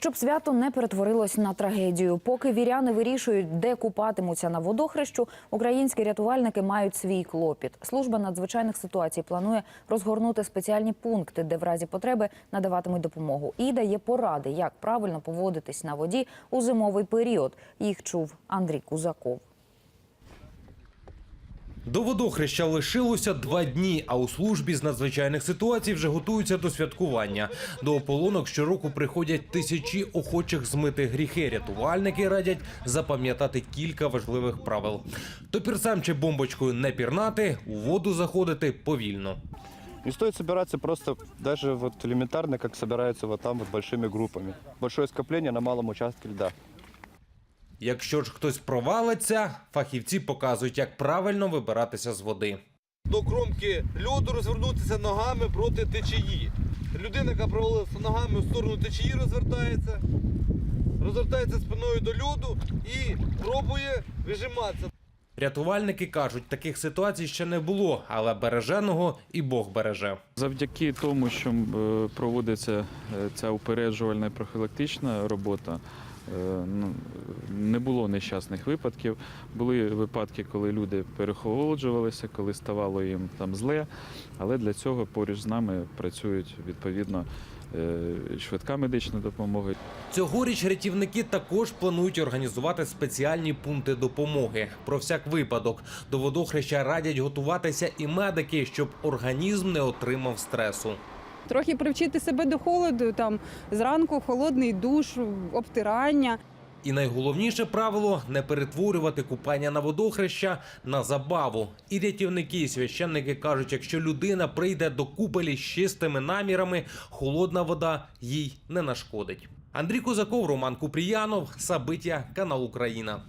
Щоб свято не перетворилось на трагедію. Поки віряни вирішують, де купатимуться на водохрещу, українські рятувальники мають свій клопіт. Служба надзвичайних ситуацій планує розгорнути спеціальні пункти, де в разі потреби надаватимуть допомогу, і дає поради, як правильно поводитись на воді у зимовий період. Їх чув Андрій Кузаков. До водохреща лишилося два дні, а у службі з надзвичайних ситуацій вже готуються до святкування. До ополонок щороку приходять тисячі охочих змити гріхи. Рятувальники радять запам'ятати кілька важливих правил. Топірцем чи бомбочкою не пірнати, у воду заходити повільно. Не стоит собираться просто даже вот элементарно, как собираются вот там вот большими группами. Большое скопление на малом участке льда. Якщо ж хтось провалиться, фахівці показують, як правильно вибиратися з води. до кромки льоду розвернутися ногами проти течії. Людина, яка провалилася ногами в сторону течії, розвертається, розвертається спиною до льоду і пробує вижиматися. Рятувальники кажуть, таких ситуацій ще не було, але береженого і Бог береже. Завдяки тому, що е, проводиться е, ця упереджувальна і профілактична робота, не було нещасних випадків. Були випадки, коли люди перехолоджувалися, коли ставало їм там зле, але для цього поруч з нами працюють відповідно е, швидка медична допомога, Цьогоріч рятівники також планують організувати спеціальні пункти допомоги. Про всяк випадок до водохреща радять готуватися і медики, щоб організм не отримав стресу. Трохи привчити себе до холоду, там зранку холодний душ, обтирання. І найголовніше правило не перетворювати купання на водохреща на забаву. І рятівники, і священники кажуть, якщо людина прийде до купелі з чистими намірами, холодна вода їй не нашкодить. Андрій Козаков, Роман Купріянов, Сабиття, канал Україна.